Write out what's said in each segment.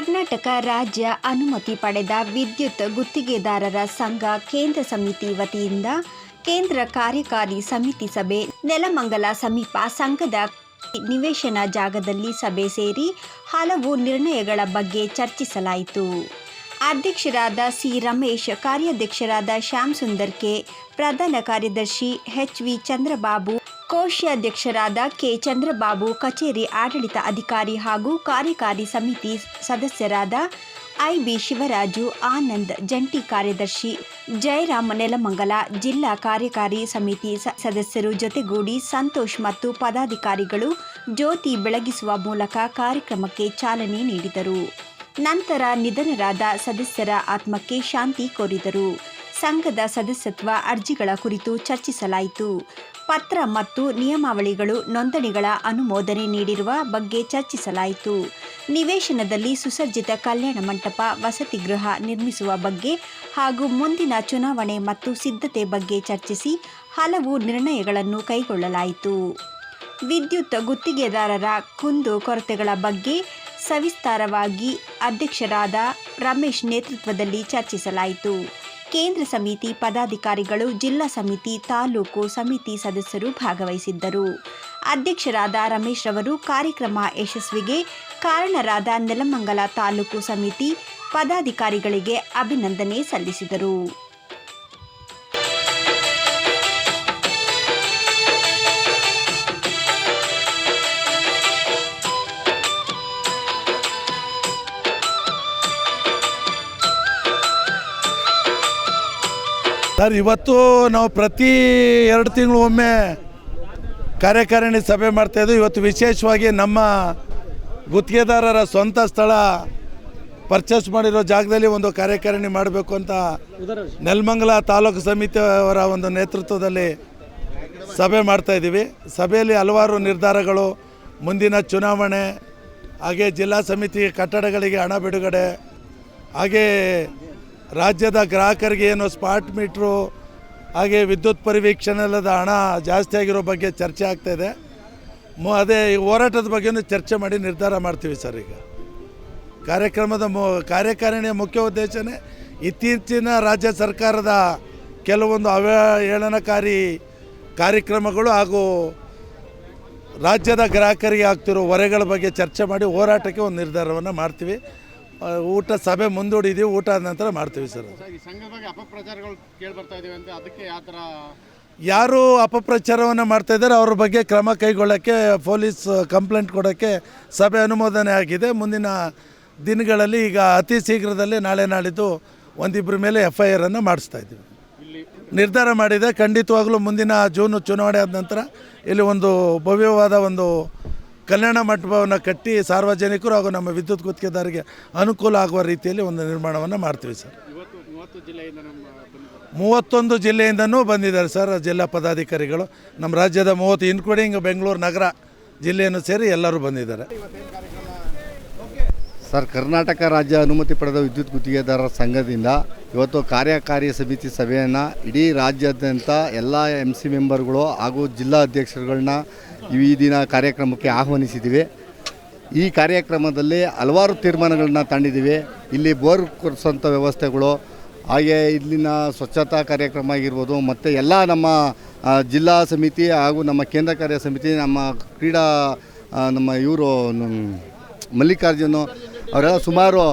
ಕರ್ನಾಟಕ ರಾಜ್ಯ ಅನುಮತಿ ಪಡೆದ ವಿದ್ಯುತ್ ಗುತ್ತಿಗೆದಾರರ ಸಂಘ ಕೇಂದ್ರ ಸಮಿತಿ ವತಿಯಿಂದ ಕೇಂದ್ರ ಕಾರ್ಯಕಾರಿ ಸಮಿತಿ ಸಭೆ ನೆಲಮಂಗಲ ಸಮೀಪ ಸಂಘದ ನಿವೇಶನ ಜಾಗದಲ್ಲಿ ಸಭೆ ಸೇರಿ ಹಲವು ನಿರ್ಣಯಗಳ ಬಗ್ಗೆ ಚರ್ಚಿಸಲಾಯಿತು. ಅಧ್ಯಕ್ಷರಾದ ಸಿ ರಮೇಶ್ ಕಾರ್ಯಾಧ್ಯಕ್ಷರಾದ ಶ್ಯಾಮ್ ಸುಂದರ್ ಕೆ, ಪ್ರಧಾನ ಕಾರ್ಯದರ್ಶಿ ಎಚ್ ವಿ ಚಂದ್ರಬಾಬು ಕೋಶಾಧ್ಯಕ್ಷರಾದ ಕೆ ಚಂದ್ರಬಾಬು, ಕಚೇರಿ ಆಡಳಿತ ಅಧಿಕಾರಿ ಹಾಗೂ ಕಾರ್ಯಕಾರಿ ಸಮಿತಿ ಸದಸ್ಯರಾದ ಐಬಿ ಶಿವರಾಜು, ಆನಂದ್ ಜಂಟಿ ಕಾರ್ಯದರ್ಶಿ ಜಯರಾಮ್ ನೆಲಮಂಗಲ, ಜಿಲ್ಲಾ ಕಾರ್ಯಕಾರಿ ಸಮಿತಿ ಸದಸ್ಯರು ಜೊತೆಗೂಡಿ ಸಂತೋಷ್ ಮತ್ತು ಪದಾಧಿಕಾರಿಗಳು ಜ್ಯೋತಿ ಬೆಳಗಿಸುವ ಮೂಲಕ ಕಾರ್ಯಕ್ರಮಕ್ಕೆ ಚಾಲನೆ ನೀಡಿದರು. ನಂತರ ನಿಧನರಾದ ಸದಸ್ಯರ ಆತ್ಮಕ್ಕೆ ಶಾಂತಿ ಕೋರಿದರು. ಸಂಘದ ಸದಸ್ಯತ್ವ ಅರ್ಜಿಗಳ ಕುರಿತು ಚರ್ಚಿಸಲಾಯಿತು. ಪತ್ರ ಮತ್ತು ನಿಯಮಾವಳಿಗಳು ನೋಂದಣಿಗಳ ಅನುಮೋದನೆ ನೀಡಿರುವ ಬಗ್ಗೆ ಚರ್ಚಿಸಲಾಯಿತು. ನಿವೇಶನದಲ್ಲಿ ಸುಸಜ್ಜಿತ ಕಲ್ಯಾಣ ಮಂಟಪ, ವಸತಿ ಗೃಹ ನಿರ್ಮಿಸುವ ಬಗ್ಗೆ ಹಾಗೂ ಮುಂದಿನ ಚುನಾವಣೆ ಮತ್ತು ಸಿದ್ಧತೆ ಬಗ್ಗೆ ಚರ್ಚಿಸಿ ಹಲವು ನಿರ್ಣಯಗಳನ್ನು ಕೈಗೊಳ್ಳಲಾಯಿತು. ವಿದ್ಯುತ್ ಗುತ್ತಿಗೆದಾರರ ಕುಂದು ಕೊರತೆಗಳ ಬಗ್ಗೆ ಸವಿಸ್ತಾರವಾಗಿ ಅಧ್ಯಕ್ಷರಾದ ರಮೇಶ್ ನೇತೃತ್ವದಲ್ಲಿ ಚರ್ಚಿಸಲಾಯಿತು. ಕೇಂದ್ರ ಸಮಿತಿ ಪದಾಧಿಕಾರಿಗಳು ಜಿಲ್ಲಾ ಸಮಿತಿ ತಾಲೂಕು ಸಮಿತಿ ಸದಸ್ಯರು ಭಾಗವಹಿಸಿದ್ದರು. ಅಧ್ಯಕ್ಷರಾದ ರಮೇಶ್ ರವರು ಕಾರ್ಯಕ್ರಮ ಯಶಸ್ವಿಗೆ ಕಾರಣರಾದ ನೆಲಮಂಗಲ ತಾಲೂಕು ಸಮಿತಿ ಪದಾಧಿಕಾರಿಗಳಿಗೆ ಅಭಿನಂದನೆ ಸಲ್ಲಿಸಿದರು. ಸರ್, ಇವತ್ತು ನಾವು ಪ್ರತಿ ಎರಡು ತಿಂಗಳು ಒಮ್ಮೆ ಕಾರ್ಯಕಾರಿಣಿ ಸಭೆ ಮಾಡ್ತಾಯಿದ್ವಿ ಇವತ್ತು ವಿಶೇಷವಾಗಿ ನಮ್ಮ ಗುತ್ತಿಗೆದಾರರ ಸ್ವಂತ ಸ್ಥಳ ಪರ್ಚೇಸ್ ಮಾಡಿರೋ ಜಾಗದಲ್ಲಿ ಒಂದು ಕಾರ್ಯಕಾರಿಣಿ ಮಾಡಬೇಕು ಅಂತ ನೆಲಮಂಗಲ ತಾಲೂಕು ಸಮಿತಿಯವರ ಒಂದು ನೇತೃತ್ವದಲ್ಲಿ ಸಭೆ ಮಾಡ್ತಾ ಇದ್ದೀವಿ. ಸಭೆಯಲ್ಲಿ ಹಲವಾರು ನಿರ್ಧಾರಗಳು, ಮುಂದಿನ ಚುನಾವಣೆ, ಹಾಗೆ ಜಿಲ್ಲಾ ಸಮಿತಿ ಕಟ್ಟಡಗಳಿಗೆ ಹಣ ಬಿಡುಗಡೆ, ಹಾಗೆ ರಾಜ್ಯದ ಗ್ರಾಹಕರಿಗೆ ಏನು ಸ್ಪಾಟ್ ಮೀಟ್ರು, ಹಾಗೆ ವಿದ್ಯುತ್ ಪರಿವೀಕ್ಷಣೆಲ್ಲದ ಹಣ ಜಾಸ್ತಿ ಆಗಿರೋ ಬಗ್ಗೆ ಚರ್ಚೆ ಆಗ್ತಾ ಇದೆ. ಅದೇ ಹೋರಾಟದ ಬಗ್ಗೆನೂ ಚರ್ಚೆ ಮಾಡಿ ನಿರ್ಧಾರ ಮಾಡ್ತೀವಿ ಸರ್ ಈಗ. ಕಾರ್ಯಕ್ರಮದ ಮು ಕಾರ್ಯಕಾರಿಣಿಯ ಮುಖ್ಯ ಉದ್ದೇಶನೇ ಇತ್ತೀಚಿನ ರಾಜ್ಯ ಸರ್ಕಾರದ ಕೆಲವೊಂದು ಅವಹೇಳನಕಾರಿ ಕಾರ್ಯಕ್ರಮಗಳು ಹಾಗೂ ರಾಜ್ಯದ ಗ್ರಾಹಕರಿಗೆ ಆಗ್ತಿರೋ ಹೊರೆಗಳ ಬಗ್ಗೆ ಚರ್ಚೆ ಮಾಡಿ ಹೋರಾಟಕ್ಕೆ ಒಂದು ನಿರ್ಧಾರವನ್ನು ಮಾಡ್ತೀವಿ. ಊಟ ಸಭೆ ಮುಂದೂಡಿದೀವಿ ಊಟ ಆದ ನಂತರ ಮಾಡ್ತೀವಿ ಸರ್ ಅದಕ್ಕೆ ಯಾರು ಅಪಪ್ರಚಾರವನ್ನು ಮಾಡ್ತಾ ಇದ್ದಾರೆ ಅವ್ರ ಬಗ್ಗೆ ಕ್ರಮ ಕೈಗೊಳ್ಳೋಕ್ಕೆ ಪೊಲೀಸ್ ಕಂಪ್ಲೇಂಟ್ ಕೊಡೋಕ್ಕೆ ಸಭೆ ಅನುಮೋದನೆ ಆಗಿದೆ. ಮುಂದಿನ ದಿನಗಳಲ್ಲಿ ಈಗ ಅತಿ ಶೀಘ್ರದಲ್ಲೇ ನಾಳೆ ನಾಳಿದ್ದು ಒಂದಿಬ್ಬರ ಮೇಲೆ ಎಫ್ ಐ ಆರನ್ನು ಮಾಡಿಸ್ತಾ ಇದ್ದೀವಿ. ನಿರ್ಧಾರ ಮಾಡಿದೆ. ಖಂಡಿತವಾಗಲೂ ಮುಂದಿನ ಜೂನ್ ಚುನಾವಣೆ ಆದ ನಂತರ ಇಲ್ಲಿ ಒಂದು ಭವ್ಯವಾದ ಒಂದು ಕಲ್ಯಾಣ ಮಂಟಪವನ್ನು ಕಟ್ಟಿ ಸಾರ್ವಜನಿಕರು ಹಾಗೂ ನಮ್ಮ ವಿದ್ಯುತ್ ಗುತ್ತಿಗೆದಾರರಿಗೆ ಅನುಕೂಲ ಆಗುವ ರೀತಿಯಲ್ಲಿ ಒಂದು ನಿರ್ಮಾಣವನ್ನು ಮಾಡ್ತೀವಿ ಸರ್. ಮೂವತ್ತೊಂದು ಜಿಲ್ಲೆಯಿಂದನೂ ಬಂದಿದ್ದಾರೆ ಸರ್ ಜಿಲ್ಲಾ ಪದಾಧಿಕಾರಿಗಳು. ನಮ್ಮ ರಾಜ್ಯದ ಮೂವತ್ತು ಇನ್ಕ್ಲೂಡಿಂಗ್ ಬೆಂಗಳೂರು ನಗರ ಜಿಲ್ಲೆಯನ್ನು ಸೇರಿ ಎಲ್ಲರೂ ಬಂದಿದ್ದಾರೆ. ಸರ್, ಕರ್ನಾಟಕ ರಾಜ್ಯ ಅನುಮತಿ ಪಡೆದ ವಿದ್ಯುತ್ ಗುತ್ತಿಗೆದಾರರ ಸಂಘದಿಂದ ಇವತ್ತು ಕಾರ್ಯಕಾರಿ ಸಮಿತಿ ಸಭೆಯನ್ನು ಇಡೀ ರಾಜ್ಯಾದ್ಯಂತ ಎಲ್ಲ ಎಂ ಸಿ ಮೆಂಬರ್ಗಳು ಹಾಗೂ ಜಿಲ್ಲಾ ಅಧ್ಯಕ್ಷರುಗಳನ್ನ ಈ ದಿನ ಕಾರ್ಯಕ್ರಮಕ್ಕೆ ಆಹ್ವಾನಿಸಿದ್ದೀವಿ. ಈ ಕಾರ್ಯಕ್ರಮದಲ್ಲಿ ಹಲವಾರು ತೀರ್ಮಾನಗಳನ್ನ ತಂಡಿದ್ದೀವಿ ಇಲ್ಲಿ ಬೋರ್ ಕೊಡಿಸೋಂಥ ವ್ಯವಸ್ಥೆಗಳು, ಹಾಗೆ ಇಲ್ಲಿನ ಸ್ವಚ್ಛತಾ ಕಾರ್ಯಕ್ರಮ ಆಗಿರ್ಬೋದು, ಮತ್ತು ಎಲ್ಲ ನಮ್ಮ ಜಿಲ್ಲಾ ಸಮಿತಿ ಹಾಗೂ ನಮ್ಮ ಕೇಂದ್ರ ಕಾರ್ಯ ಸಮಿತಿ, ನಮ್ಮ ಕ್ರೀಡಾ ನಮ್ಮ ಇವರು ಮಲ್ಲಿಕಾರ್ಜುನು ಅವರೆಲ್ಲ ಸುಮಾರು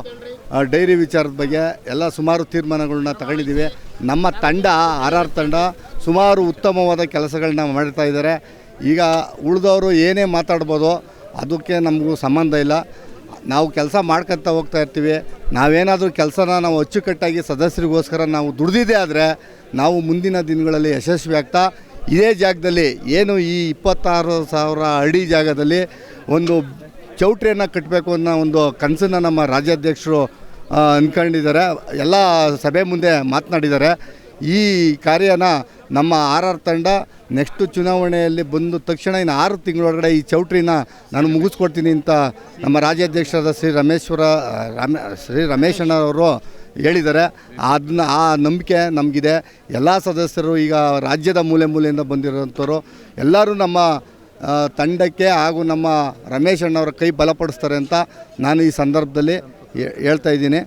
ಡೈರಿ ವಿಚಾರದ ಬಗ್ಗೆ ಎಲ್ಲ ಸುಮಾರು ತೀರ್ಮಾನಗಳನ್ನ ತಗೊಂಡಿದ್ದೀವಿ. ನಮ್ಮ ತಂಡ, ಆರ್ ಆರ್ ತಂಡ ಸುಮಾರು ಉತ್ತಮವಾದ ಕೆಲಸಗಳನ್ನ ಮಾಡ್ತಾ ಇದ್ದಾರೆ. ಈಗ ಉಳಿದವರು ಏನೇ ಮಾತಾಡ್ಬೋದು ಅದಕ್ಕೆ ನಮಗೂ ಸಂಬಂಧ ಇಲ್ಲ. ನಾವು ಕೆಲಸ ಮಾಡ್ಕೊತಾ ಹೋಗ್ತಾ ಇರ್ತೀವಿ. ನಾವೇನಾದರೂ ಕೆಲಸನ ನಾವು ಅಚ್ಚುಕಟ್ಟಾಗಿ ಸದಸ್ಯರಿಗೋಸ್ಕರ ನಾವು ದುಡ್ದಿದ್ದೇ ಆದರೆ ನಾವು ಮುಂದಿನ ದಿನಗಳಲ್ಲಿ ಯಶಸ್ವಿ ಆಗ್ತಾ ಇದೇ ಜಾಗದಲ್ಲಿ ಏನು ಈ ಇಪ್ಪತ್ತಾರು ಸಾವಿರ ಅಡಿ ಜಾಗದಲ್ಲಿ ಒಂದು ಚೌಟ್ರಿಯನ್ನು ಕಟ್ಟಬೇಕು ಅನ್ನೋ ಒಂದು ಕನಸನ್ನು ನಮ್ಮ ರಾಜ್ಯಾಧ್ಯಕ್ಷರು ಅಂದ್ಕೊಂಡಿದ್ದಾರೆ ಎಲ್ಲ ಸಭೆ ಮುಂದೆ ಮಾತನಾಡಿದ್ದಾರೆ. ಈ ಕಾರ್ಯನ ನಮ್ಮ ಆರ್ ಆರ್ ತಂಡ ನೆಕ್ಸ್ಟ್ ಚುನಾವಣೆಯಲ್ಲಿ ಬಂದ ತಕ್ಷಣ ಇನ್ನು ಆರು ತಿಂಗಳೊಳಗಡೆ ಈ ಚೌಟ್ರಿನ ನಾನು ಮುಗಿಸ್ಕೊಡ್ತೀನಿ ಅಂತ ನಮ್ಮ ರಾಜ್ಯಾಧ್ಯಕ್ಷರಾದ ಶ್ರೀ ರಮೇಶ್ವರ, ರಾಮ, ಶ್ರೀ ರಮೇಶಣ್ಣವರು ಹೇಳಿದ್ದಾರೆ. ಅದನ್ನ, ಆ ನಂಬಿಕೆ ನಮಗಿದೆ. ಎಲ್ಲ ಸದಸ್ಯರು ಈಗ ರಾಜ್ಯದ ಮೂಲೆ ಮೂಲೆಯಿಂದ ಬಂದಿರೋಂಥವ್ರು ಎಲ್ಲರೂ ನಮ್ಮ ತಂಡಕ್ಕೆ ಹಾಗೂ ನಮ್ಮ ರಮೇಶ್ ಅಣ್ಣವರ ಕೈ ಬಲಪಡಿಸ್ತಾರೆ ಅಂತ ನಾನು ಈ ಸಂದರ್ಭದಲ್ಲಿ ಹೇಳ್ತಾ ಇದ್ದೀನಿ.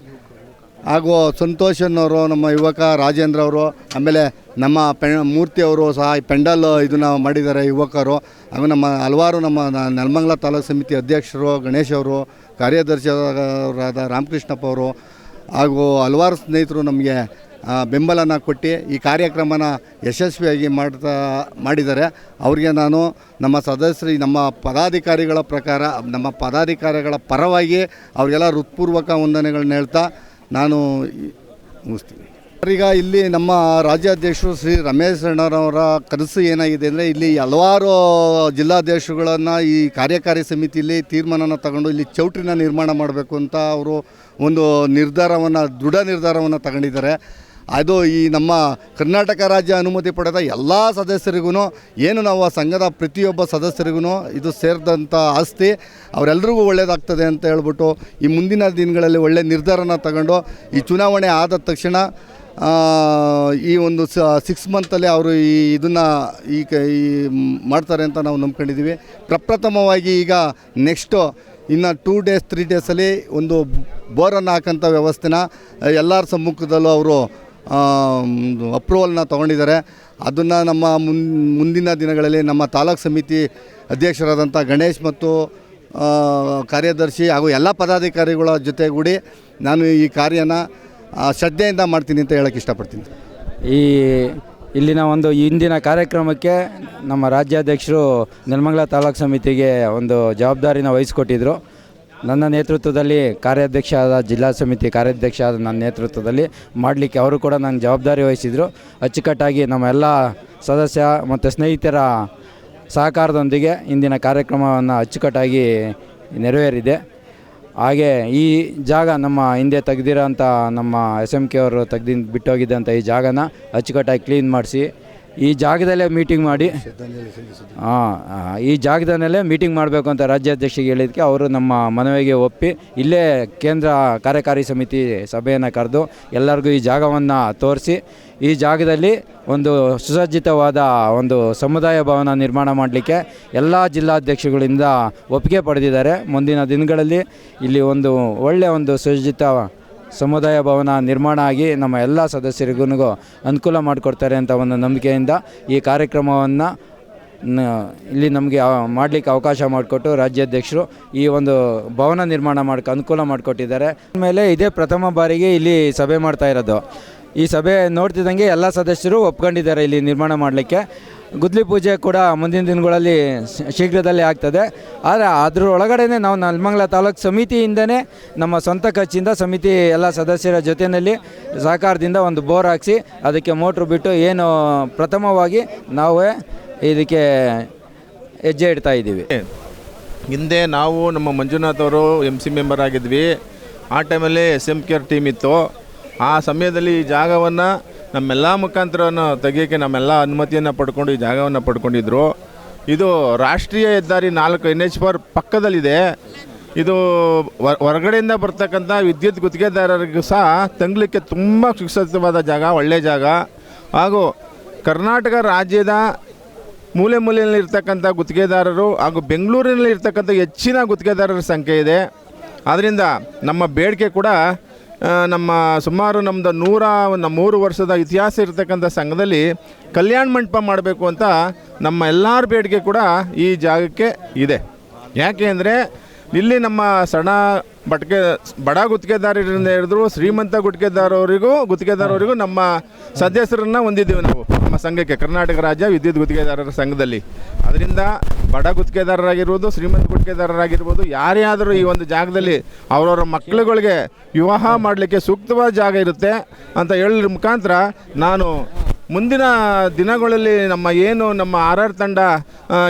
ಹಾಗೂ ಸಂತೋಷ್ ಅನ್ನೋರು, ನಮ್ಮ ಯುವಕ ರಾಜೇಂದ್ರ ಅವರು, ಆಮೇಲೆ ನಮ್ಮ ಪೆ ಮೂರ್ತಿಯವರು ಸಹ ಈ ಪೆಂಡಲ್ ಇದನ್ನು ಮಾಡಿದ್ದಾರೆ ಯುವಕರು. ಹಾಗೂ ನಮ್ಮ ಹಲವಾರು ನಮ್ಮ ನಲ್ಮಂಗ್ಲ ತಾಲೂಕು ಸಮಿತಿ ಅಧ್ಯಕ್ಷರು ಗಣೇಶ್ ಅವರು ಕಾರ್ಯದರ್ಶಿಯವರಾದ ರಾಮಕೃಷ್ಣಪ್ಪ ಅವರು ಹಾಗೂ ಹಲವಾರು ಸ್ನೇಹಿತರು ನಮಗೆ ಬೆಂಬಲನ ಕೊಟ್ಟು ಈ ಕಾರ್ಯಕ್ರಮನ ಯಶಸ್ವಿಯಾಗಿ ಮಾಡ್ತಾ, ಮಾಡಿದ್ದಾರೆ. ಅವರಿಗೆ ನಾನು ನಮ್ಮ ಸದಸ್ಯರು, ನಮ್ಮ ಪದಾಧಿಕಾರಿಗಳ ಪ್ರಕಾರ, ನಮ್ಮ ಪದಾಧಿಕಾರಿಗಳ ಪರವಾಗಿ ಅವರಿಗೆಲ್ಲ ಹೃತ್ಪೂರ್ವಕ ವಂದನೆಗಳನ್ನ ಹೇಳ್ತಾ ನಾನು ಮುಗಿಸ್ತೀನಿ. ಈಗ ಇಲ್ಲಿ ನಮ್ಮ ರಾಜ್ಯಾಧ್ಯಕ್ಷರು ಶ್ರೀ ರಮೇಶ್ ಅಣ್ಣರವರ ಕನಸು ಏನಾಗಿದೆ ಅಂದರೆ ಇಲ್ಲಿ ಹಲವಾರು ಜಿಲ್ಲಾಧ್ಯಕ್ಷಗಳನ್ನು ಈ ಕಾರ್ಯಕಾರಿ ಸಮಿತಿಯಲ್ಲಿ ತೀರ್ಮಾನನ ತಗೊಂಡು ಇಲ್ಲಿ ಚೌಟ್ರಿನ ನಿರ್ಮಾಣ ಮಾಡಬೇಕು ಅಂತ ಅವರು ಒಂದು ನಿರ್ಧಾರವನ್ನು, ದೃಢ ನಿರ್ಧಾರವನ್ನು ತಗೊಂಡಿದ್ದಾರೆ. ಅದು ಈ ನಮ್ಮ ಕರ್ನಾಟಕ ರಾಜ್ಯ ಅನುಮತಿ ಪಡೆದ ಎಲ್ಲ ಸದಸ್ಯರಿಗೂ ಏನು ನಾವು ಆ ಸಂಘದ ಪ್ರತಿಯೊಬ್ಬ ಸದಸ್ಯರಿಗೂ ಇದು ಸೇರಿದಂಥ ಆಸ್ತಿ ಅವರೆಲ್ಲರಿಗೂ ಒಳ್ಳೆಯದಾಗ್ತದೆ ಅಂತ ಹೇಳ್ಬಿಟ್ಟು ಈ ಮುಂದಿನ ದಿನಗಳಲ್ಲಿ ಒಳ್ಳೆಯ ನಿರ್ಧಾರನ ತಗೊಂಡು ಈ ಚುನಾವಣೆ ಆದ ತಕ್ಷಣ ಈ ಒಂದು ಸಿಕ್ಸ್ ಮಂತಲ್ಲಿ ಅವರು ಈ ಇದನ್ನು ಈ ಕ, ಈ ಮಾಡ್ತಾರೆ ಅಂತ ನಾವು ನಂಬ್ಕೊಂಡಿದ್ದೀವಿ. ಪ್ರಪ್ರಥಮವಾಗಿ ಈಗ ನೆಕ್ಸ್ಟು ಇನ್ನು ಟೂ ಡೇಸ್ ತ್ರೀ ಡೇಸಲ್ಲಿ ಒಂದು ಬೋರನ್ನು ಹಾಕೋಂಥ ವ್ಯವಸ್ಥೆನ ಎಲ್ಲರ ಸಮ್ಮುಖದಲ್ಲೂ ಅವರು ಅಪ್ರೂವಲ್ನ ತೊಗೊಂಡಿದ್ದಾರೆ. ಅದನ್ನು ನಮ್ಮ ಮುಂದಿನ ದಿನಗಳಲ್ಲಿ ನಮ್ಮ ತಾಲೂಕು ಸಮಿತಿ ಅಧ್ಯಕ್ಷರಾದಂಥ ಗಣೇಶ್ ಮತ್ತು ಕಾರ್ಯದರ್ಶಿ ಹಾಗೂ ಎಲ್ಲ ಪದಾಧಿಕಾರಿಗಳ ಜೊತೆಗೂಡಿ ನಾನು ಈ ಕಾರ್ಯನ ಶ್ರದ್ಧೆಯಿಂದ ಮಾಡ್ತೀನಿ ಅಂತ ಹೇಳೋಕ್ಕೆ ಇಷ್ಟಪಡ್ತೀನಿ. ಈ ಇಲ್ಲಿನ ಒಂದು ಇಂದಿನ ಕಾರ್ಯಕ್ರಮಕ್ಕೆ ನಮ್ಮ ರಾಜ್ಯಾಧ್ಯಕ್ಷರು ನೆಲಮಂಗಲ ತಾಲೂಕು ಸಮಿತಿಗೆ ಒಂದು ಜವಾಬ್ದಾರಿನ ವಹಿಸಿಕೊಟ್ಟಿದ್ರು. ನನ್ನ ನೇತೃತ್ವದಲ್ಲಿ ಕಾರ್ಯಾಧ್ಯಕ್ಷ ಆದ ಜಿಲ್ಲಾ ಸಮಿತಿ ಕಾರ್ಯಾಧ್ಯಕ್ಷ ಆದ ನನ್ನ ನೇತೃತ್ವದಲ್ಲಿ ಮಾಡಲಿಕ್ಕೆ ಅವರು ಕೂಡ ನಂಗೆ ಜವಾಬ್ದಾರಿ ವಹಿಸಿದರು. ಅಚ್ಚುಕಟ್ಟಾಗಿ ನಮ್ಮ ಎಲ್ಲ ಸದಸ್ಯ ಮತ್ತು ಸ್ನೇಹಿತರ ಸಹಕಾರದೊಂದಿಗೆ ಇಂದಿನ ಕಾರ್ಯಕ್ರಮವನ್ನು ಅಚ್ಚುಕಟ್ಟಾಗಿ ನೆರವೇರಿದೆ. ಹಾಗೆ ಈ ಜಾಗ ನಮ್ಮ ಹಿಂದೆ ತೆಗ್ದಿರೋಂಥ ನಮ್ಮ ಎಸ್ ಎಂ ಕೆ ಅವರು ತೆಗ್ದು ಬಿಟ್ಟೋಗಿದ್ದಂಥ ಈ ಜಾಗನ ಅಚ್ಚುಕಟ್ಟಾಗಿ ಕ್ಲೀನ್ ಮಾಡಿಸಿ ಈ ಜಾಗದಲ್ಲೇ ಮೀಟಿಂಗ್ ಮಾಡಿ. ಹಾಂ ಈ ಜಾಗದಲ್ಲೇ ಮೀಟಿಂಗ್ ಮಾಡಬೇಕು ಅಂತ ರಾಜ್ಯಾಧ್ಯಕ್ಷರಿಗೆ ಹೇಳಿದ್ದಕ್ಕೆ ಅವರು ನಮ್ಮ ಮನವಿಗೆ ಒಪ್ಪಿ ಇಲ್ಲೇ ಕೇಂದ್ರ ಕಾರ್ಯಕಾರಿ ಸಮಿತಿ ಸಭೆಯನ್ನು ಕರೆದು ಎಲ್ಲರಿಗೂ ಈ ಜಾಗವನ್ನು ತೋರಿಸಿ ಈ ಜಾಗದಲ್ಲಿ ಒಂದು ಸುಸಜ್ಜಿತವಾದ ಒಂದು ಸಮುದಾಯ ಭವನ ನಿರ್ಮಾಣ ಮಾಡಲಿಕ್ಕೆ ಎಲ್ಲ ಜಿಲ್ಲಾಧ್ಯಕ್ಷಗಳಿಂದ ಒಪ್ಪಿಗೆ ಪಡೆದಿದ್ದಾರೆ. ಮುಂದಿನ ದಿನಗಳಲ್ಲಿ ಇಲ್ಲಿ ಒಂದು ಒಳ್ಳೆಯ ಒಂದು ಸುಸಜ್ಜಿತ ಸಮುದಾಯ ಭವನ ನಿರ್ಮಾಣ ಆಗಿ ನಮ್ಮ ಎಲ್ಲ ಸದಸ್ಯರಿಗೂ ಅನುಕೂಲ ಮಾಡಿಕೊಡ್ತಾರೆ ಅಂತ ಒಂದು ನಂಬಿಕೆಯಿಂದ ಈ ಕಾರ್ಯಕ್ರಮವನ್ನು ಇಲ್ಲಿ ನಮಗೆ ಮಾಡಲಿಕ್ಕೆ ಅವಕಾಶ ಮಾಡಿಕೊಟ್ಟು ರಾಜ್ಯಾಧ್ಯಕ್ಷರು ಈ ಒಂದು ಭವನ ನಿರ್ಮಾಣ ಮಾಡಕ್ಕೆ ಅನುಕೂಲ ಮಾಡಿಕೊಟ್ಟಿದ್ದಾರೆ. ಆಮೇಲೆ ಇದೇ ಪ್ರಥಮ ಬಾರಿಗೆ ಇಲ್ಲಿ ಸಭೆ ಮಾಡ್ತಾ ಇರೋದು. ಈ ಸಭೆ ನೋಡ್ತಿದ್ದಂಗೆ ಎಲ್ಲ ಸದಸ್ಯರು ಒಪ್ಕೊಂಡಿದ್ದಾರೆ ಇಲ್ಲಿ ನಿರ್ಮಾಣ ಮಾಡಲಿಕ್ಕೆ. ಗುದ್ಲಿ ಪೂಜೆ ಕೂಡ ಮುಂದಿನ ದಿನಗಳಲ್ಲಿ ಶೀಘ್ರದಲ್ಲೇ ಆಗ್ತದೆ. ಆದರೆ ಅದ್ರ ಒಳಗಡೆನೆ ನಾವು ನಲ್ಮಂಗ್ಲ ತಾಲೂಕು ಸಮಿತಿಯಿಂದನೇ ನಮ್ಮ ಸ್ವಂತ ಖರ್ಚಿಂದ ಸಮಿತಿ ಎಲ್ಲ ಸದಸ್ಯರ ಜೊತೆಯಲ್ಲಿ ಸಹಕಾರದಿಂದ ಒಂದು ಬೋರ್ ಹಾಕಿಸಿ ಅದಕ್ಕೆ ಮೋಟ್ರ್ ಬಿಟ್ಟು ಏನು ಪ್ರಥಮವಾಗಿ ನಾವೇ ಇದಕ್ಕೆ ಹೆಜ್ಜೆ ಇಡ್ತಾ ಇದ್ದೀವಿ. ಹಿಂದೆ ನಾವು ನಮ್ಮ ಮಂಜುನಾಥ್ ಅವರು ಎಂ ಸಿ ಮೆಂಬರ್ ಆಗಿದ್ವಿ. ಆ ಟೈಮಲ್ಲಿ ಎಸ್ ಎಂ ಕೇರ್ ಟೀಮ್ ಇತ್ತು. ಆ ಸಮಯದಲ್ಲಿ ಈ ಜಾಗವನ್ನು ನಮ್ಮೆಲ್ಲ ಮುಖಾಂತರವನ್ನು ತೆಗೆಯೋಕ್ಕೆ ನಮ್ಮೆಲ್ಲ ಅನುಮತಿಯನ್ನು ಪಡ್ಕೊಂಡು ಈ ಜಾಗವನ್ನು ಪಡ್ಕೊಂಡಿದ್ರು. ಇದು ರಾಷ್ಟ್ರೀಯ ಹೆದ್ದಾರಿ ನಾಲ್ಕು ಎನ್ ಎಚ್ ಫೋರ್ ಪಕ್ಕದಲ್ಲಿದೆ. ಇದು ಹೊರ- ಹೊರಗಡೆಯಿಂದ ಬರ್ತಕ್ಕಂಥ ವಿದ್ಯುತ್ ಗುತ್ತಿಗೆದಾರರಿಗೂ ಸಹ ತಂಗಲಿಕ್ಕೆ ತುಂಬ ಸುಸಜ್ಜಿತವಾದ ಜಾಗ ಒಳ್ಳೆಯ ಜಾಗ. ಹಾಗೂ ಕರ್ನಾಟಕ ರಾಜ್ಯದ ಮೂಲೆ ಮೂಲೆಯಲ್ಲಿರ್ತಕ್ಕಂಥ ಗುತ್ತಿಗೆದಾರರು ಹಾಗೂ ಬೆಂಗಳೂರಿನಲ್ಲಿ ಇರ್ತಕ್ಕಂಥ ಹೆಚ್ಚಿನ ಗುತ್ತಿಗೆದಾರರ ಸಂಖ್ಯೆ ಇದೆ. ಆದ್ದರಿಂದ ನಮ್ಮ ಬೇಡಿಕೆ ಕೂಡ ನಮ್ಮ ಸುಮಾರು ನಮ್ಮದು ನೂರ, ಒಂದು ಮೂರು ವರ್ಷದ ಇತಿಹಾಸ ಇರತಕ್ಕಂಥ ಸಂಘದಲ್ಲಿ ಕಲ್ಯಾಣ ಮಂಟಪ ಮಾಡಬೇಕು ಅಂತ ನಮ್ಮ ಎಲ್ಲರ ಬೇಡಿಕೆ ಕೂಡ ಈ ಜಾಗಕ್ಕೆ ಇದೆ. ಯಾಕೆ ಅಂದರೆ ಇಲ್ಲಿ ನಮ್ಮ ಸಣ್ಣ ಬಟ್ಕೆ, ಬಡ ಗುತ್ತಿಗೆದಾರರಿಂದ ಹಿಡಿದ್ರು ಶ್ರೀಮಂತ ಗುತ್ತಿಗೆದಾರವರಿಗೂ ಗುತ್ತಿಗೆದಾರವರಿಗೂ ನಮ್ಮ ಸದಸ್ಯರನ್ನ ಹೊಂದಿದ್ದೀವಿ ನಾವು. ನಮ್ಮ ಸಂಘಕ್ಕೆ, ಕರ್ನಾಟಕ ರಾಜ್ಯ ವಿದ್ಯುತ್ ಗುತ್ತಿಗೆದಾರರ ಸಂಘದಲ್ಲಿ. ಅದರಿಂದ ಬಡ ಗುತ್ತಿಗೆದಾರರಾಗಿರ್ಬೋದು, ಶ್ರೀಮಂತ ಗುತ್ತಿಗೆದಾರರಾಗಿರ್ಬೋದು, ಯಾರೇ ಆದರೂ ಈ ಒಂದು ಜಾಗದಲ್ಲಿ ಅವರವರ ಮಕ್ಕಳುಗಳಿಗೆ ವಿವಾಹ ಮಾಡಲಿಕ್ಕೆ ಸೂಕ್ತವಾದ ಜಾಗ ಇರುತ್ತೆ ಅಂತ ಹೇಳೋದ್ರ ಮುಖಾಂತರ ನಾನು ಮುಂದಿನ ದಿನಗಳಲ್ಲಿ ನಮ್ಮ ಏನು ನಮ್ಮ ಆರ್ ಆರ್ ತಂಡ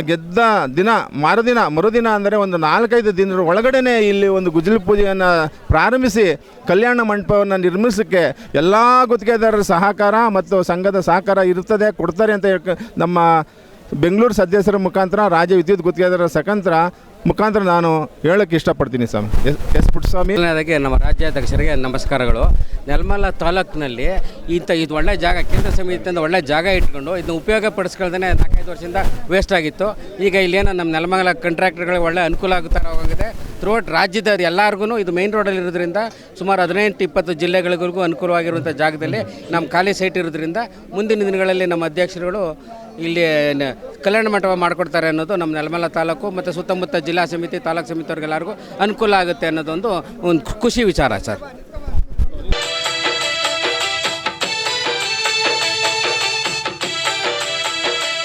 ಗೆದ್ದ ದಿನ, ಮರುದಿನ ಮರುದಿನ ಅಂದರೆ ಒಂದು ನಾಲ್ಕೈದು ದಿನದ ಒಳಗಡೆನೆ ಇಲ್ಲಿ ಒಂದು ಗುಜಲಿ ಪೂಜೆಯನ್ನು ಪ್ರಾರಂಭಿಸಿ ಕಲ್ಯಾಣ ಮಂಟಪವನ್ನು ನಿರ್ಮಿಸೋಕ್ಕೆ ಎಲ್ಲ ಗುತ್ತಿಗೆದಾರರ ಸಹಕಾರ ಮತ್ತು ಸಂಘದ ಸಹಕಾರ ಇರುತ್ತದೆ, ಕೊಡ್ತಾರೆ ಅಂತ ನಮ್ಮ ಬೆಂಗಳೂರು ಸದಸ್ಯರ ಮುಖಾಂತರ ರಾಜ್ಯ ವಿದ್ಯುತ್ ಗುತ್ತಿಗೆದಾರರ ಸಕಂತರ ಮುಖಾಂತರ ನಾನು ಹೇಳಕ್ಕೆ ಇಷ್ಟಪಡ್ತೀನಿ ಸ್ವಾಮಿ. S S Puttaswamy. ಮೊದಲನೇದಾಗಿ ನಮ್ಮ ರಾಜ್ಯಾಧ್ಯಕ್ಷರಿಗೆ ನಮಸ್ಕಾರಗಳು. ನೆಲಮಲ್ಲ ತಾಲೂಕಿನಲ್ಲಿ ಇಂಥ, ಇದು ಒಳ್ಳೆ ಜಾಗ, ಕೇಂದ್ರ ಸಮಿತಿಯಿಂದ ಒಳ್ಳೆ ಜಾಗ ಇಟ್ಕೊಂಡು ಇದನ್ನ ಉಪಯೋಗ ಪಡಿಸ್ಕೊಳ್ದೇ ನಾಲ್ಕೈದು ವರ್ಷದಿಂದ ವೇಸ್ಟ್ ಆಗಿತ್ತು. ಈಗ ಇಲ್ಲೇನೋ ನಮ್ಮ ನೆಲಮಂಗಲ ಕಾಂಟ್ರಾಕ್ಟರ್ಗಳಿಗೆ ಒಳ್ಳೆ ಅನುಕೂಲ ಆಗುತ್ತಾ ಹೋಗಿದೆ ಥ್ರೂಔಟ್ ರಾಜ್ಯದ ಎಲ್ಲರಿಗೂ ಇದು ಮೇನ್ ರೋಡಲ್ಲಿ ಇರೋದ್ರಿಂದ ಸುಮಾರು ಹದಿನೆಂಟು, ಇಪ್ಪತ್ತು ಜಿಲ್ಲೆಗಳಿಗೂ ಅನುಕೂಲವಾಗಿರುವಂಥ ಜಾಗದಲ್ಲಿ ನಮ್ಮ ಖಾಲಿ ಸೈಟ್ ಇರೋದ್ರಿಂದ ಮುಂದಿನ ದಿನಗಳಲ್ಲಿ ನಮ್ಮ ಅಧ್ಯಕ್ಷರುಗಳು ಇಲ್ಲಿ ಕಲ್ಯಾಣ ಮಂಟಪ ಮಾಡಿಕೊಡ್ತಾರೆ ಅನ್ನೋದು ನಮ್ಮ ನೆಲಮಲ ತಾಲೂಕು ಮತ್ತು ಸುತ್ತಮುತ್ತ ಜಿಲ್ಲಾ ಸಮಿತಿ, ತಾಲೂಕು ಸಮಿತಿಯವ್ರಿಗೆಲ್ಲರಿಗೂ ಅನುಕೂಲ ಆಗುತ್ತೆ ಅನ್ನೋದೊಂದು ಒಂದು ಖುಷಿ ವಿಚಾರ ಸರ್.